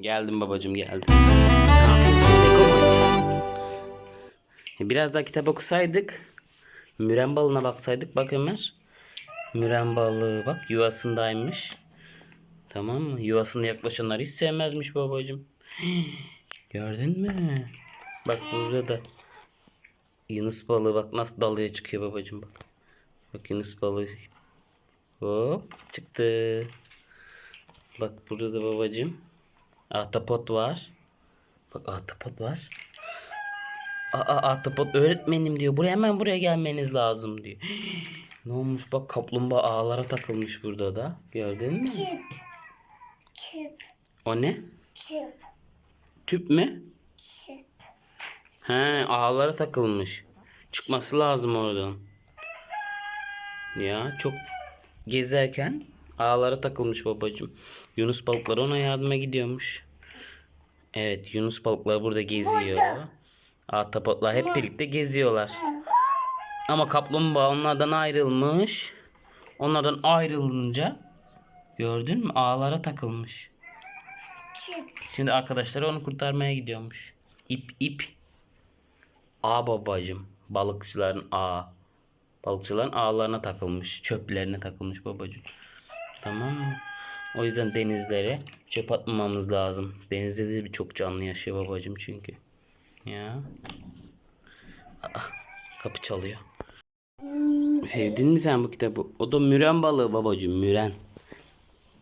Geldim babacığım geldim. Biraz daha kitap okusaydık. Müren balığına baksaydık bak Ömer. Müren balığı bak yuvasındaymış. Tamam mı? Yuvasına yaklaşanları hiç sevmezmiş babacığım. Gördün mü? Bak burada da Yunus balığı bak nasıl dalıyor çıkıyor babacığım bak. Bak Yunus balığı. Hop çıktı. Bak burada da babacığım. Ahtapot var. Bak ahtapot var. Aa ahtapot öğretmenim diyor. Buraya hemen buraya gelmeniz lazım diyor. ne olmuş bak kaplumbağa ağlara takılmış burada da. Gördün mü? Tüp. Tüp. O ne? Tüp. Tüp mü? Tüp. He ağlara takılmış. Çıkması lazım oradan. Ya çok gezerken ağlara takılmış babacığım. Yunus balıkları ona yardıma gidiyormuş. Evet Yunus balıkları burada geziyor. Ahtapotlar hep birlikte geziyorlar. Ama kaplumbağa onlardan ayrılmış. Onlardan ayrılınca gördün mü ağlara takılmış. Şimdi arkadaşları onu kurtarmaya gidiyormuş. İp ip. A babacım. Balıkçıların A. Balıkçıların ağlarına takılmış. Çöplerine takılmış babacım. Tamam mı? O yüzden denizlere çöp atmamamız lazım. Denizde de birçok canlı yaşıyor babacım çünkü. Ya. Aa, kapı çalıyor. Sevdin mi sen bu kitabı? O da müren balığı babacım. Müren.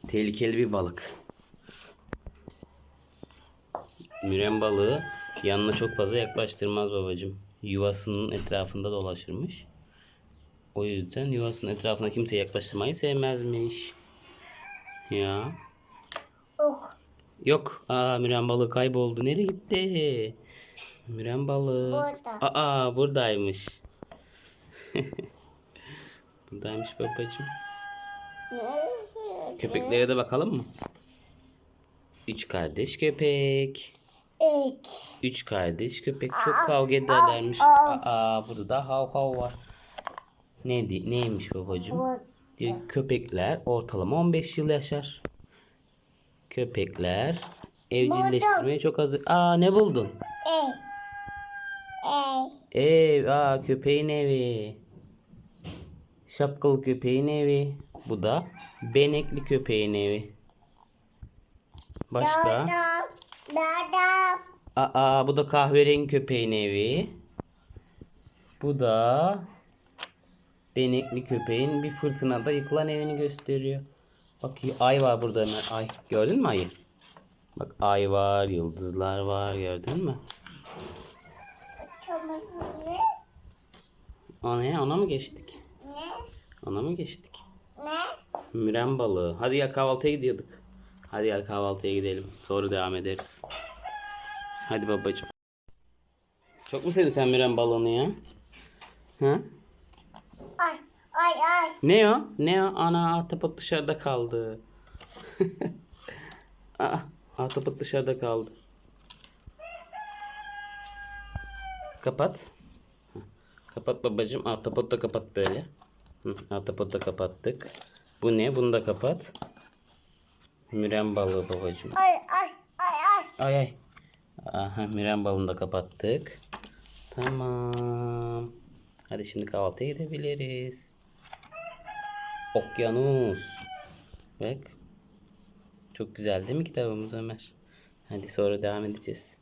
Tehlikeli bir balık. Müren balığı yanına çok fazla yaklaştırmaz babacım. Yuvasının etrafında dolaşırmış. O yüzden yuvasının etrafına kimse yaklaştırmayı sevmezmiş. Ya. Ok. Yok. Aa müren balığı kayboldu. Nereye gitti? Müren balığı. Burada. Aa buradaymış. buradaymış babacım. Nerede? Köpeklere de bakalım mı? Üç kardeş köpek. Üç. Üç kardeş köpek çok kavga ederlermiş. Aa burada da hav hav var. Neydi? Neymiş babacığım? Burada. Köpekler ortalama 15 yıl yaşar. Köpekler evcilleştirmeye çok hazır. Aa ne buldun? E. E. Ev, aa köpeğin evi. Şapkalı köpeğin evi. Bu da benekli köpeğin evi. Başka? Aa bu da kahverengi köpeğin evi. Bu da benekli köpeğin bir fırtınada yıkılan evini gösteriyor. Bak ay var burada hemen ay. Gördün mü ayı? Bak ay var, yıldızlar var gördün mü? Tamam. Ne? Ona, mı geçtik? Ne? Ona mı geçtik? Ne? Müren balığı. Hadi gel kahvaltıya gidiyorduk. Hadi gel kahvaltıya gidelim. Sonra devam ederiz. Hadi babacığım. Çok mu sevdin sen müren balığını ya? Ha? Ne o? Ne o? Ana ahtapot dışarıda kaldı. Aa, ahtapot dışarıda kaldı. Kapat. Kapat babacığım. Ahtapot da kapat böyle. Ahtapot da kapattık. Bu ne? Bunu da kapat. Müren balığı babacığım. Ay ay. Ay ay. Ay ay. Aha, müren balını da kapattık. Tamam. Hadi şimdi kahvaltıya gidebiliriz. Okyanus. Bak. Çok güzel değil mi kitabımız Ömer? Hadi sonra devam edeceğiz.